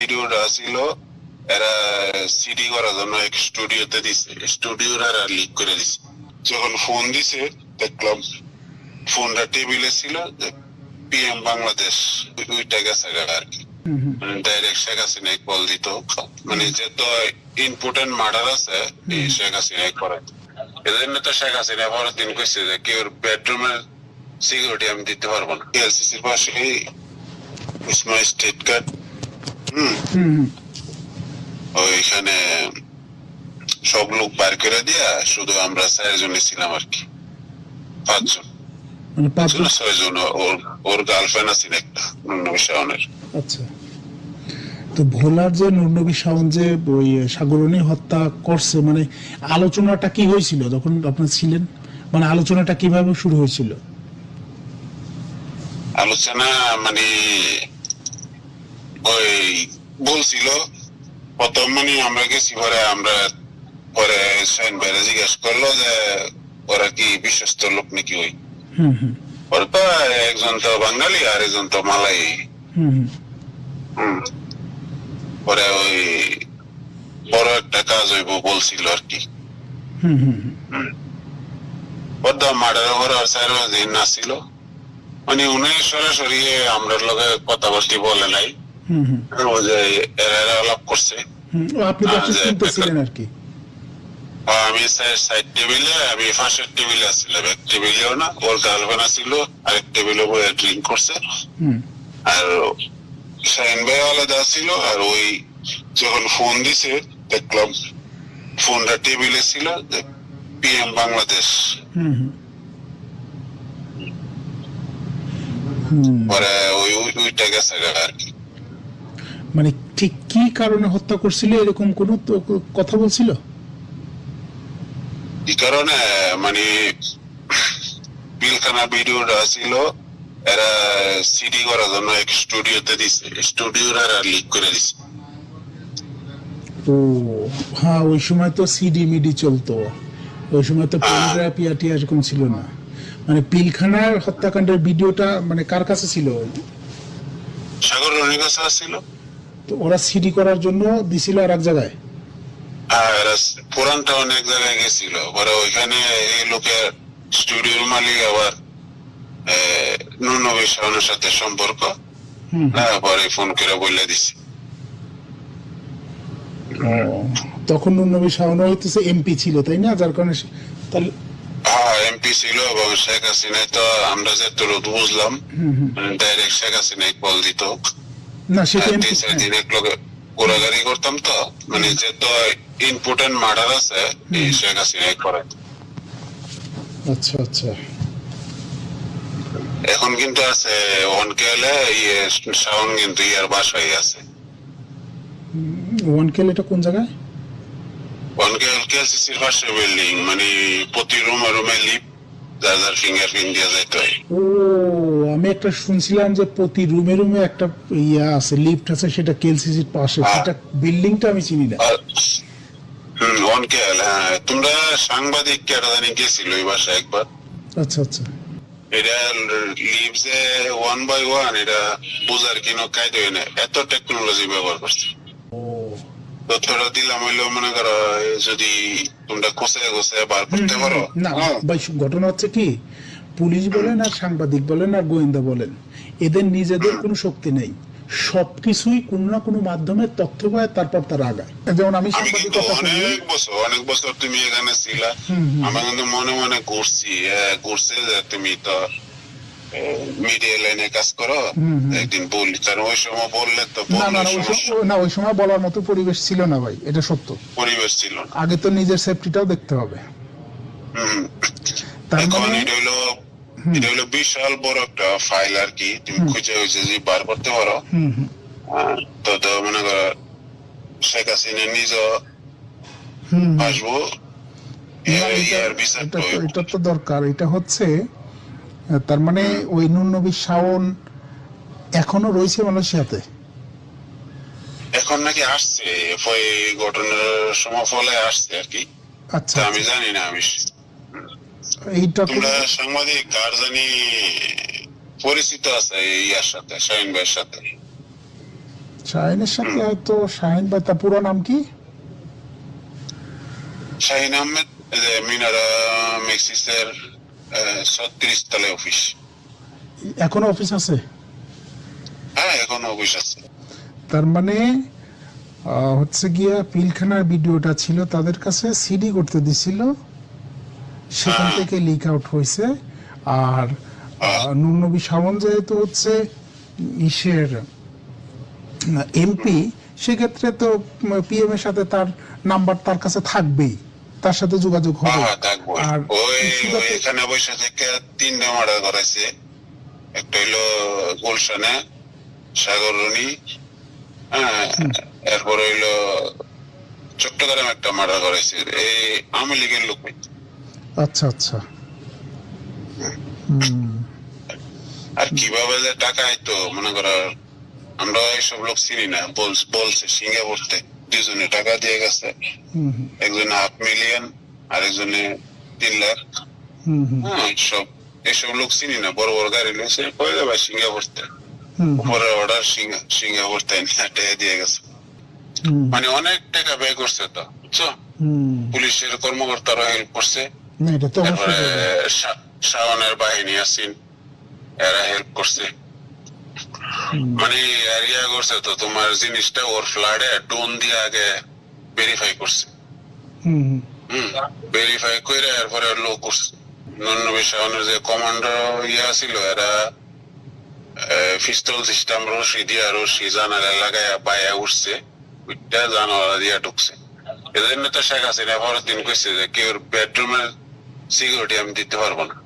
ভিডিওটা ছিল এরা সিডি করার জন্য এক স্টুডিওতে দিছে। স্টুডিওর আর লিক করে দিছে। যখন ফোন দিছে দেখলাম ফোনটা টেবিলে ছিল পিএম বাংলাদেশ ওইটা গেছে আর কি। ডাইরেক্ট শেখ হাসিনা কল দিত। মানে যে তো ইম্পর্টেন্ট মার্ডার আছে এই শেখ হাসিনা করে এজন্য তো শেখ হাসিনা পরের দিন কইছে যে কি ওর বেডরুমের সিকিউরিটি আমি দিতে পারব না। এলসিসির পাশে স্মার্ট স্টেট কার্ড হুম। ওইখানে সব লোক বার করে দিয়া শুধু আমরা ছিলাম আর কি। পাঁচজন। মানে পাঁচজন? ছয়জন। ওর ওর গার্লফ্রেন্ড আছেন একটা নুন্নবী শাওনের। আচ্ছা। তো ভোলার যে নুরনবী শাওন যে ওই সাগরণী হত্যা করছে মানে আলোচনাটা কি হয়েছিল যখন আপনার ছিলেন? মানে আলোচনাটা কীভাবে শুরু হয়েছিল? আলোচনা মানে ওই বলছিল প্রথম মানে আমরা গেছি পরে আমরা পরে সাইন বাইরে জিজ্ঞেস করল যে ওরা কি বিশ্বস্ত লোক নাকি ওই? হুম তো একজন তো বাঙালি আর একজন তো মালাই। পরে ওই বড় একটা কাজ হইব বলছিল আর কি। হুম হুম হুম। বদ্ধ মার্ডার ওভার আর চার দিন নাছিল মানে উনি সরাসরি আমরা লগে কথাবার্তি বলে নাই। আলাপ করছে আপনি শুনতেছিলেন আর কি আমি সাইড টেবিলে আমি ফার্স্টের টেবিলে আসছিলাম এক টেবিলেও না ওর গার্লফ্রেন্ড আসছিল আরেক টেবিলে বয়ে ড্রিঙ্ক করছে আর শাহিন ভাই আলাদা ছিল আর ওই যখন ফোন দিছে দেখলাম ফোনটা টেবিলে ছিল পিএম বাংলাদেশ হুম হুম হুম পরে ওই ওই- ওইটা গেছে আর কি মানে ঠিক কি কারণে হত্যা করছিল? এরকম কোনো কথা বলছিল? এই কারণে? মানে পিলখানা ভিডিওটা ছিল এরা সিডি করার জন্য এক স্টুডিওতে দিছে। স্টুডিওর আর লিক করে দিছে। ও হ্যাঁ ওই সময় তো সিডি মিডি চলতো। ওই সময় তো ইয়াটি এরকম ছিল না। মানে পিলখানার হত্যাকাণ্ডের ভিডিওটা মানে কার কাছে ছিল? সাগর রনির কাছে ছিল ওরা সিডি করার জন্য দিছিল আর এক জায়গায় আর এরা পুরানটা অনেক জায়গায় গেছিল। পরে ওইখানে এই লোকের স্টুডিওর মালিক আবার নুনবী শাহনের সাথে সম্পর্ক। হ্যাঁ পরে ফোন করে বলে দিছি। তখন নবী শাহনা হইতেছে এমপি ছিল তাই না? যার কারণে তাহলে হ্যাঁ এমপি ছিল এবং শেখ হাসিনাই তো আমরা যে তোর বুঝলাম ডাইরেক্ট শেখ হাসিনাই কল দিত। না সেটা করতাম তো মানে যে তো ইম্পর্টেন্ট মার্ডার আছে এই শেখ হাসিনাই করে আচ্ছা আচ্ছা। এখন কিন্তু আছে হলে ইয়ে শাওন কিন্তু ইয়ার বাসায় আছে। ওয়ান কেল এটা কোন জায়গায়? অনকে কেএলসিসির পাশে বিল্ডিং মানে প্রতি রুমে রুমে লিপ যার ফিঙ্গারপ্রিন্ট দিয়ে হয় ও আমি একটা শুনছিলাম যে প্রতি রুমে রুমে একটা ইয়া আছে লিফট আছে সেটা কেলসিসির পাশে। হ্যাঁ। সেটা বিল্ডিংটা আমি চিনি না। আর হ্যাঁ তোমরা সাংবাদিক কেটা জানি গেছিল ওই বাসায় একবার? আচ্ছা আচ্ছা। এটা লিভসে ওয়ান বাই ওয়ান এটা বোঝার কিনো কায়দা হয় না এত টেকনোলজি ব্যবহার করছে। তথ্যটা দিলাম হইল মনে করো যদি তোমরা কোথায় কোথায় বার করতে পারো। না হ্যাঁ, ভাই ঘটনা হচ্ছে কি পুলিশ বলেন আর সাংবাদিক বলেন আর গোয়েন্দা বলেন এদের নিজেদের কোনো শক্তি নেই। সবকিছুই কোনো না কোনো মাধ্যমে তথ্য পায় তারপর তারা আগায়। যেমন আমি সাংবাদিকতা অনেক বছর অনেক বছর তুমি এখানে ছিলা। আমি কিন্তু মনে মনে ঘুরছি ঘুরছে তুমি তো মিডিয়া লাইনে কাজ করো হুম, হুম। একদিন বললি কারণ ওই সময় বললে তো না না না, ওই সময়- না ওই সময় বলার মতো পরিবেশ ছিল না ভাই এটা সত্য। পরিবেশ ছিল না। আগে তো নিজের সেফটিটাও দেখতে হবে। তার মানে এটা হইল এটা হইল বিশাল বড় একটা ফাইল আর কি। তুমি খুঁজে হয়েছে যে বার করতে পারো। তো তো মনে করো শেখ হাসিনা নিজ। আসব। এটা- তো- দরকার। এটা হচ্ছে তার মানে ওই নুনবী শাওন এখনও রয়েছে মালয়েশিয়াতে? এখন নাকি আসছে এই ঘটনার সময় ফলে আসছে আর কি। আচ্ছা আমি জানি না আমি এইটা তোমরা সাংবাদিক কার জানি পরিচিত আছে এই ইয়ার সাথে শাহিন ভাইয়ের সাথে? শাহিনের সাথে হয়তো শাহিন ভাই তার পুরো নাম কি? শাহিন আহমেদ মিনারা মেক্সিসের ছত্রিশ তলে অফিস এখনও অফিস আছে? হ্যাঁ এখন অফিস আছে। তার মানে হচ্ছে গিয়া পিলখানার ভিডিওটা ছিল তাদের কাছে সিডি করতে দিছিল। সেখান হ্যাঁ। থেকে লিক আউট হয়েছে। আর নুরনবী সামন যেহেতু হচ্ছে ইসের এমপি সেক্ষেত্রে তো পিএম এর সাথে তার নাম্বার তার কাছে থাকবেই। তার সাথে যোগাযোগ হবে। হ্যাঁ আর ওই তো- এখানে বসে থেকে তিনটা মার্ডার করাইছে। একটা হইল গুলশানে সাগরণী হ্যাঁ এরপর হইল চট্টগ্রাম একটা মার্ডার করাইছে। এই আওয়ামী লীগের লোক। আচ্ছা আচ্ছা। আর কীভাবে যে টাকা আইতো মনে করো আমরা এইসব লোক চিনি না। বল- বলছে সিঙ্গাপুরতে। দুজনে টাকা দিয়ে গেছে। একজনে হাফ মিলিয়ন আর একজনে তিন লাখ। হ্যাঁ সব এসব লোক চিনি না বড় বড় গাড়ি লইছে কয়ে যাবে সিঙ্গাপুরতে? উপরে অর্ডার সিঙ্গাপুর তাই না টাকা দিয়ে গেছে। মানে অনেক টাকা ব্যয় করছে তো বুঝছ? পুলিশের কর্মকর্তারা হেল্প করছে। শাওনের বাহিনী আছেন এরা হেল্প করছে। মানে এরিয়া করছে তো তোমার জিনিসটা ওর ফ্লাডে ডোন দিয়ে আগে ভেরিফাই করছে। হুম ভেরিফাই করে এরপরে লোক করছে। নন্নবী শাওনের যে কমান্ডার ইয়া ছিল এরা পিস্তল সিস্টেম রশি দিয়া রশি জানালা লাগাইয়া পায়া উঠছে উঠটা জানালা দিয়া ঢুকছে। এজন্য তো শেখ হাসিনা পরের দিন কইছে যে কেউ বেডরুমের সিকিউরিটি আমি দিতে পারব না।